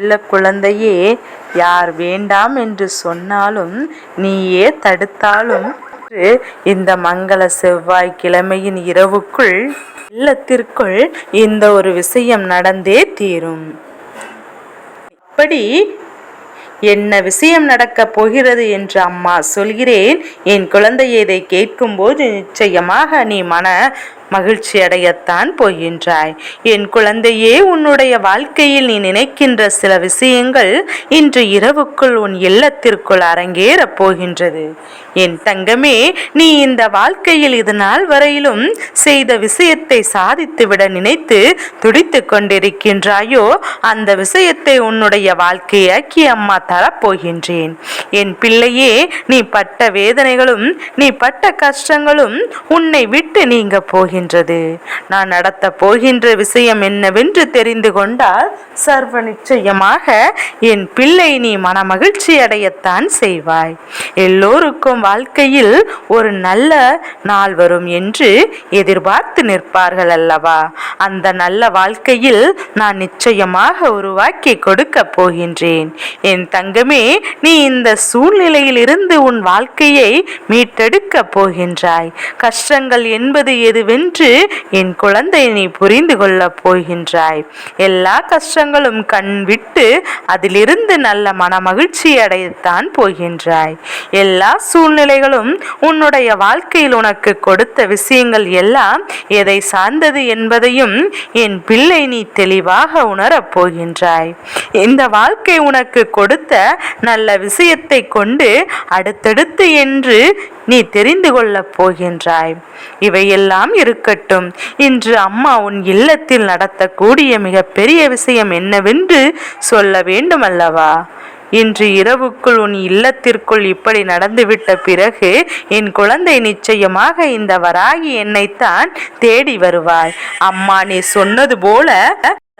இல்ல குழந்தையே யார் வேண்டாம் என்று சொன்னாலும் நீயே தடுத்தாலும். இந்த மங்கள செவ்வாய் கிழமையின் இரவுக்குள் இல்லத்திற்குள் இந்த ஒரு விஷயம் நடந்தே தீரும். அப்படி என்ன விஷயம் நடக்கப் போகிறது என்று அம்மா சொல்கிறேன். என் குழந்தையை இதை கேட்கும்போது நிச்சயமாக நீ மன மகிழ்ச்சி அடையத்தான் போகின்றாய். என் குழந்தையே உன்னுடைய வாழ்க்கையில் நீ நினைக்கின்ற சில விஷயங்கள் இன்று இரவுக்குள் உன் இல்லத்திற்குள் அரங்கேறப் போகின்றது. என் தங்கமே நீ இந்த வாழ்க்கையில் இது நாள் வரையிலும் செய்த விஷயத்தை சாதித்துவிட நினைத்து துடித்துக் கொண்டிருக்கின்றாயோ அந்த விஷயத்தை உன்னுடைய வாழ்க்கையாக்கி அம்மா தரப்போகின்றேன். என் பிள்ளையே நீ பட்ட வேதனைகளும் நீ பட்ட கஷ்டங்களும் உன்னை விட்டு நீங்க போகின்றது. நான் நடத்த போகின்ற விஷயம் என்னவென்று தெரிந்து கொண்டால் சர்வ நிச்சயமாக என் பிள்ளை நீ மனமகிழ்ச்சி அடையத்தான் செய்வாய். எல்லோருக்கும் வாழ்க்கையில் ஒரு நல்ல நாள் வரும் என்று எதிர்பார்த்து நிற்பார்கள் அல்லவா? அந்த நல்ல வாழ்க்கையில் நான் நிச்சயமாக உருவாக்கி கொடுக்க போகின்றேன். என் தங்கமே நீ இந்த சூழ்நிலையில் இருந்து உன் வாழ்க்கையை மீட்டெடுக்க போகின்றாய். கஷ்டங்கள் என்பது எதுவென்று என் குழந்தை நீ புரிந்து கொள்ளப் போகின்றாய். எல்லா கஷ்டங்களும் கண் விட்டு அதிலிருந்து நல்ல மனமகிழ்ச்சி அடையத்தான் போகின்றாய். எல்லா சூழ்நிலைகளும் உன்னுடைய வாழ்க்கையில் உனக்கு கொடுத்த விஷயங்கள் எல்லாம் எதை சார்ந்தது என்பதையும் என் பிள்ளை நீ தெளிவாக உணரப் போகின்றாய். இந்த வாழ்க்கை உனக்கு கொடுத்த நல்ல விஷயத்தை கொண்டு அடுத்தடுத்து என்று நீ தெரிந்து கொள்ளப் போகின்றாய். இவையெல்லாம் இருக்கட்டும். இன்று அம்மா உன் இல்லத்தில் நடத்தக்கூடிய மிகப்பெரிய விஷயம் என்னவென்று சொல்ல வேண்டும் அல்லவா இன்று இரவுக்குள் உன் இல்லத்திற்குள் இப்படி நடந்துவிட்ட பிறகு என் குழந்தை நிச்சயமாக இந்த வராகி என்னைத்தான் தேடி வருவாய். அம்மா நீ சொன்னது போல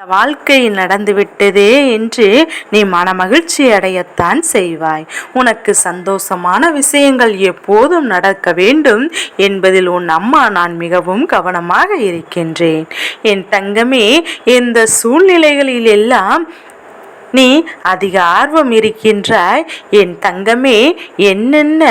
இந்த வாழ்க்கை நடந்துவிட்டதே என்று நீ மனமகிழ்ச்சி அடையத்தான் செய்வாய். உனக்கு சந்தோஷமான விஷயங்கள் எப்போதும் நடக்க வேண்டும் என்பதில் உன் அம்மா நான் மிகவும் கவனமாக இருக்கின்றேன். என் தங்கமே இந்த சூழ்நிலைகளில் எல்லாம் நீ அதிக ஆர்வம் இருக்கின்றாய்? என் தங்கமே என்னென்ன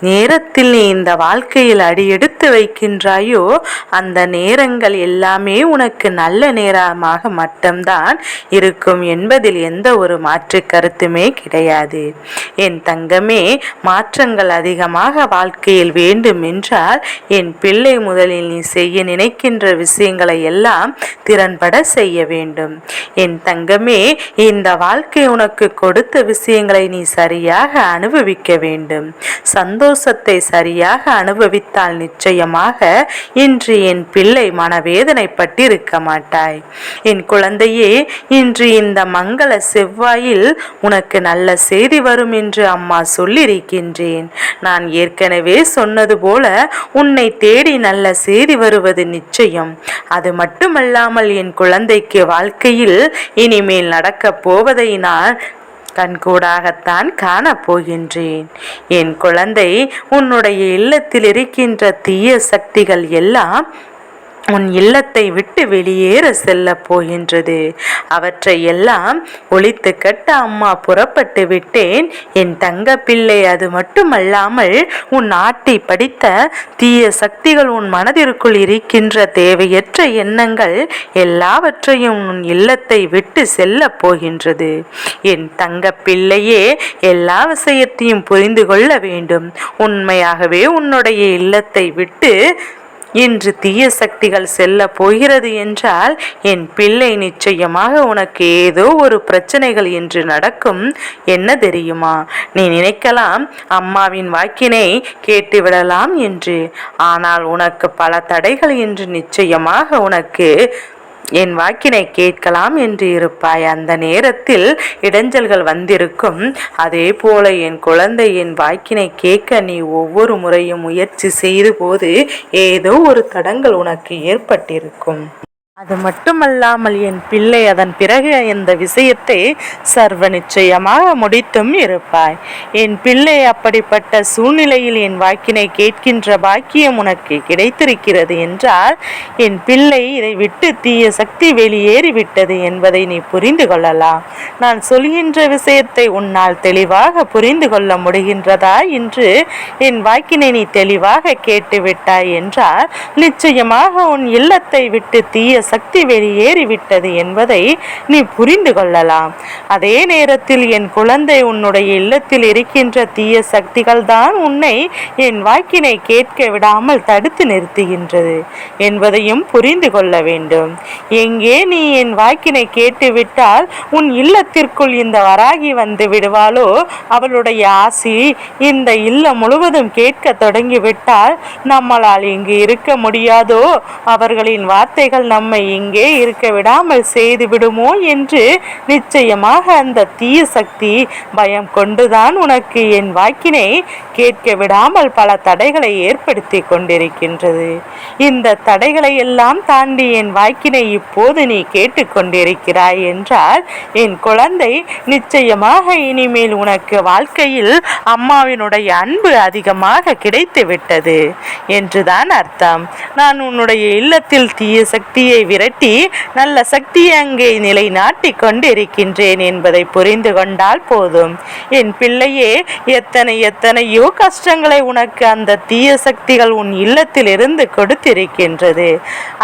நேரத்தில் நீ இந்த வாழ்க்கையில் அடியெடுத்து வைக்கின்றாயோ அந்த நேரங்கள் எல்லாமே உனக்கு நல்ல நேரமாக மட்டும்தான் இருக்கும் என்பதில் எந்த ஒரு மாற்று கருத்துமே கிடையாது. என் தங்கமே மாற்றங்கள் அதிகமாக வாழ்க்கையில் வேண்டும் என்றால் என் பிள்ளை முதலில் நீ செய்ய நினைக்கின்ற விஷயங்களை எல்லாம் திறன்பட செய்ய வேண்டும். என் தங்கமே இந்த வாழ்க்கை உனக்கு கொடுத்த விஷயங்களை நீ சரியாக அனுபவிக்க வேண்டும். சந்தோஷம் சந்தோஷத்தை சரியாக அனுபவித்தால் நிச்சயமாக இன்று என் பிள்ளை மனவேதனைப்பட்டிருக்க மாட்டாய். என் குழந்தையே இன்று இந்த மங்கள செவ்வாயில் உனக்கு நல்ல செய்தி வரும் என்று அம்மா சொல்லியிருக்கின்றேன். நான் ஏற்கனவே சொன்னது போல உன்னை தேடி நல்ல செய்தி வருவது நிச்சயம். அது மட்டுமல்லாமல் என் குழந்தைக்கு வாழ்க்கையில் இனிமேல் நடக்கப் போவதை நான் கண்கூடாகத்தான் காணப்போகின்றேன். என் குழந்தை உன்னுடைய இல்லத்தில் இருக்கின்ற தீய சக்திகள் எல்லாம் உன் இல்லத்தை விட்டு வெளியேற செல்ல போகின்றது. அவற்றை எல்லாம் ஒழித்து கட்ட அம்மா புறப்பட்டு விட்டேன். என் தங்க பிள்ளை அது மட்டுமல்லாமல் உன் ஆட்டி படித்த தீய சக்திகள் உன் மனதிற்குள் இருக்கின்ற தேவையற்ற எண்ணங்கள் எல்லாவற்றையும் உன் இல்லத்தை விட்டு செல்ல போகின்றது. என் தங்க பிள்ளையே எல்லா விஷயத்தையும் புரிந்து கொள்ள வேண்டும். உண்மையாகவே உன்னுடைய இல்லத்தை விட்டு இன்று தீய சக்திகள் செல்ல போகிறது என்றால் என் பிள்ளை நிச்சயமாக உனக்கு ஏதோ ஒரு பிரச்சனைகள் என்று நடக்கும். என்ன தெரியுமா? நீ நினைக்கலாம் அம்மாவின் வாக்கினை கேட்டுவிடலாம் என்று. ஆனால் உனக்கு பல தடைகள் என்று நிச்சயமாக உனக்கு என் வாக்கினை கேட்கலாம் என்று இருப்பாய். அந்த நேரத்தில் இடைஞ்சல்கள் வந்திருக்கும். அதே போல என் குழந்தை என் வாக்கினை கேட்க நீ ஒவ்வொரு முறையும் முயற்சி செய்த போது ஏதோ ஒரு தடங்கள் உனக்கு ஏற்பட்டிருக்கும். அது மட்டுமல்லாமல் என் பிள்ளை அதன் பிறகு இந்த விஷயத்தை சர்வ நிச்சயமாக முடித்தும் இருப்பாய். என் பிள்ளை அப்படிப்பட்ட சூழ்நிலையில் என் வாக்கினை கேட்கின்ற பாக்கியம் உனக்கு கிடைத்திருக்கிறது என்றால் என் பிள்ளை இதை விட்டு தீய சக்தி வெளியேறிவிட்டது என்பதை நீ புரிந்து கொள்ளலாம். நான் சொல்கின்ற விஷயத்தை உன்னால் தெளிவாக புரிந்து கொள்ள முடிகின்றதா என்று என் வாக்கினை நீ தெளிவாக கேட்டுவிட்டாய் என்றால் நிச்சயமாக உன் இல்லத்தை விட்டு தீய சக்தி வெளியேறிவிட்டது என்பதை நீ புரிந்து கொள்ளலாம். அதே நேரத்தில் என் குழந்தை உன்னுடைய இல்லத்தில் இருக்கின்ற தீய சக்திகள் தான் உன்னை என் வாக்கினை கேட்க விடாமல் தடுத்து நிறுத்துகின்றது என்பதையும் புரிந்து கொள்ள வேண்டும். எங்கே நீ என் வாக்கினை கேட்டுவிட்டால் உன் இல்லத்திற்குள் இந்த வராகி வந்து விடுவாளோ? அவளுடைய ஆசி இந்த இல்லம் முழுவதும் கேட்க தொடங்கிவிட்டால் நம்மளால் இங்கு இருக்க முடியாதோ? அவர்களின் வார்த்தைகள் நம்மை இங்கே இருக்க விடாமல் செய்து விடுமோ என்று நிச்சயமாக அந்த தீய சக்தி பயம் கொண்டுதான் உனக்கு என் வாக்கினை கேட்க விடாமல் பல தடைகளை ஏற்படுத்தி கொண்டிருக்கின்றது. இந்த தடைகளை எல்லாம் தாண்டி என் வாக்கினை இப்போது நீ கேட்டுக்கொண்டிருக்கிறாய் என்றால் என் குழந்தை நிச்சயமாக இனிமேல் உனக்கு வாழ்க்கையில் அம்மாவினுடைய அன்பு அதிகமாக கிடைத்து விட்டது என்றுதான் அர்த்தம். நான் உன்னுடைய இல்லத்தில் தீய சக்தியை விரட்டி நல்ல சக்தியை அங்கே நிலைநாட்டி கொண்டிருக்கின்றேன் என்பதை புரிந்து கொண்டால் போதும். என் பிள்ளையே எத்தனை எத்தனையோ கஷ்டங்களை உனக்கு அந்த தீய சக்திகள் உன் இல்லத்தில் இருந்து கொடுத்திருக்கின்றது.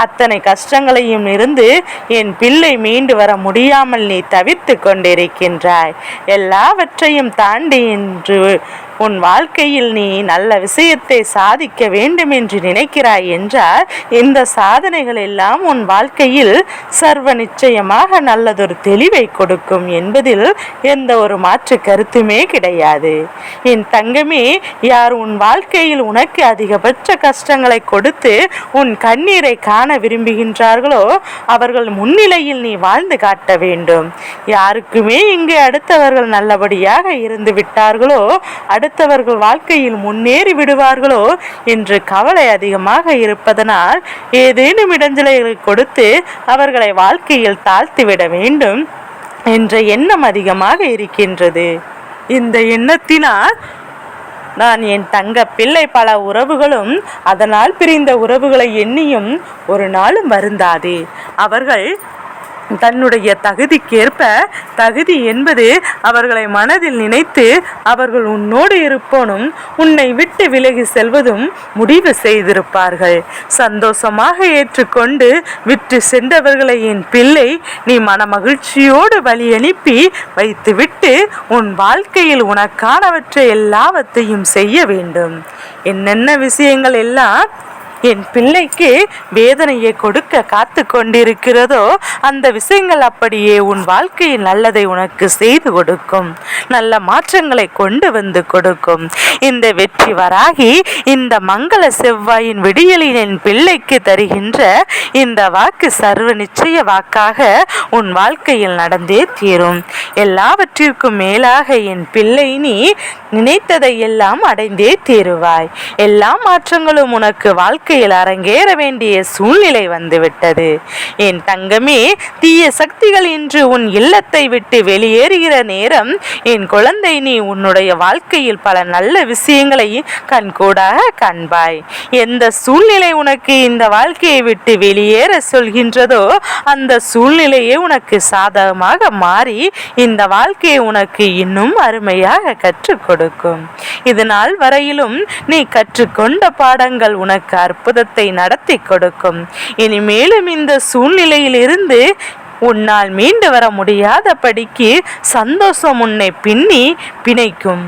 அத்தனை கஷ்டங்களையும் இருந்து என் பிள்ளை மீண்டு வர முடியாமல் நீ தவித்து கொண்டிருக்கின்றாய். எல்லாவற்றையும் தாண்டி இன்று உன் வாழ்க்கையில் நீ நல்ல விஷயத்தை சாதிக்க வேண்டும் என்று நினைக்கிறாய் என்றால் இந்த சாதனைகள் எல்லாம் உன் வாழ்க்கையில் சர்வ நிச்சயமாக நல்லதொரு தெளிவை கொடுக்கும் என்பதில் எந்த ஒரு மாற்று கருத்துமே கிடையாது. என் தங்கமே யார் உன் வாழ்க்கையில் உனக்கு அதிகபட்ச கஷ்டங்களை கொடுத்து உன் கண்ணீரை காண விரும்புகின்றார்களோ அவர்கள் முன்னிலையில் நீ வாழ்ந்து காட்ட வேண்டும். யாருக்குமே இங்கு அடுத்தவர்கள் நல்லபடியாக இருந்து விட்டார்களோ அடுத்தவர்கள் வாழ்க்கையில் முன்னேறி விடுவார்களோ என்று கவலை அதிகமாக இருப்பதனால் ஏதேனும் இடைஞ்சலைகளை கொடுத்து அவர்களை வாழ்க்கையில் தாழ்த்திவிட வேண்டும் என்ற எண்ணம் அதிகமாக இருக்கின்றது. இந்த எண்ணத்தினால் நான் என் தங்க பிள்ளை பல உறவுகளும் அதனால் பிரிந்த உறவுகளை எண்ணியும் ஒரு நாளும் வருந்தாதே. அவர்கள் தன்னுடைய தகுதிக்கேற்ப தகுதி என்பது அவர்களை மனதில் நினைத்து அவர்கள் உன்னோடு இருப்போனும் உன்னை விட்டு விலகி செல்வதும் முடிவு செய்திருப்பார்கள். சந்தோஷமாக ஏற்றுக்கொண்டு விற்று சென்றவர்களை என் பிள்ளை நீ மன மகிழ்ச்சியோடு வழி அனுப்பி வைத்துவிட்டு உன் வாழ்க்கையில் உனக்கானவற்றை எல்லாவற்றையும் செய்ய வேண்டும். என்னென்ன விஷயங்கள் எல்லாம் என் பிள்ளைக்கு வேதனையை கொடுக்க காத்து கொண்டிருக்கிறதோ அந்த விஷயங்கள் அப்படியே உன் வாழ்க்கையில் நல்லதை உனக்கு செய்து கொடுக்கும். நல்ல மாற்றங்களை கொண்டு வந்து கொடுக்கும். இந்த வெற்றி வராகி இந்த மங்கள செவ்வாயின் விடியலின் என் பிள்ளைக்கு தருகின்ற இந்த வாக்கு சர்வ நிச்சய வாக்காக உன் வாழ்க்கையில் நடந்தே தீரும். எல்லாவற்றிற்கும் மேலாக என் பிள்ளை நீ நினைத்ததை எல்லாம் அடைந்தே தீருவாய். எல்லா மாற்றங்களும் உனக்கு வாழ்க்கை வாழ்க்கையில் அரங்கேற வேண்டிய சூழ்நிலை வந்துவிட்டது. என் தங்கமே தீய சக்திகள் இன்று உன் இல்லத்தை விட்டு வெளியேறுகிற நேரம் என் குழந்தை நீ உன்னுடைய வாழ்க்கையில் பல நல்ல விஷயங்களை கண்கூடாக காண்பாய். எந்த சூழ்நிலை உனக்கு இந்த வாழ்க்கையை விட்டு வெளியேற சொல்கின்றதோ அந்த சூழ்நிலையே உனக்கு சாதகமாக மாறி இந்த வாழ்க்கையை உனக்கு இன்னும் அருமையாக கற்றுக் கொடுக்கும். இதனால் வரையிலும் நீ கற்றுக்கொண்ட பாடங்கள் உனக்கு அற்புதத்தை நடத்தி கொடுக்கும். இனி மேலும் இந்த சூழ்நிலையிலிருந்து உன்னால் மீண்டு வர முடியாதபடிக்கு சந்தோஷம் உன்னை பின்னி பிணைக்கும்.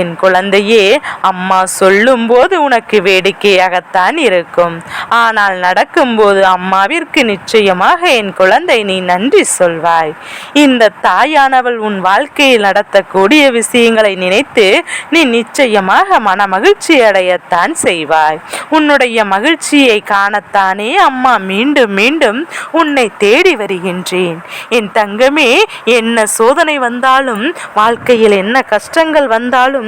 என் குழந்தையே அம்மா சொல்லும்போது உனக்கு வேடிக்கையாகத்தான் இருக்கும். ஆனால் நடக்கும்போது அம்மாவிற்கு நிச்சயமாக என் குழந்தை நீ நன்றி சொல்வாய். இந்த தாயானவள் உன் வாழ்க்கையில் நடத்தக்கூடிய விஷயங்களை நினைத்து நீ நிச்சயமாக மன மகிழ்ச்சி அடையத்தான் செய்வாய். உன்னுடைய மகிழ்ச்சியை காணத்தானே அம்மா மீண்டும் மீண்டும் உன்னை தேடி வருகின்றேன். என் தங்கமே என்ன சோதனை வந்தாலும் வாழ்க்கையில் என்ன கஷ்டங்கள் வந்தாலும்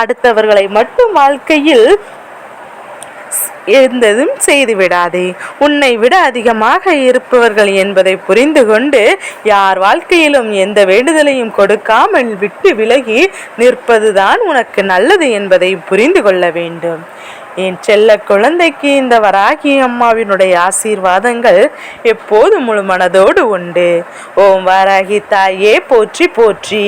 அடுத்தவர்களை மட்டும் வாழ்க்கையில் எந்ததும் செய்து விடாதே. உன்னை விட அதிகமாக இருப்பவர்கள் என்பதை புரிந்து கொண்டு யார் வாழ்க்கையிலும் எந்த வேண்டுதலையும் கொடுக்காமல் விட்டு விலகி நிற்பதுதான் உனக்கு நல்லது என்பதை புரிந்து கொள்ள வேண்டும். என் செல்ல குழந்தைக்கு இந்த வராகி அம்மாவினுடைய ஆசீர்வாதங்கள் எப்போது முழு மனதோடு உண்டு. ஓம் வராகி தாயே போற்றி போற்றி.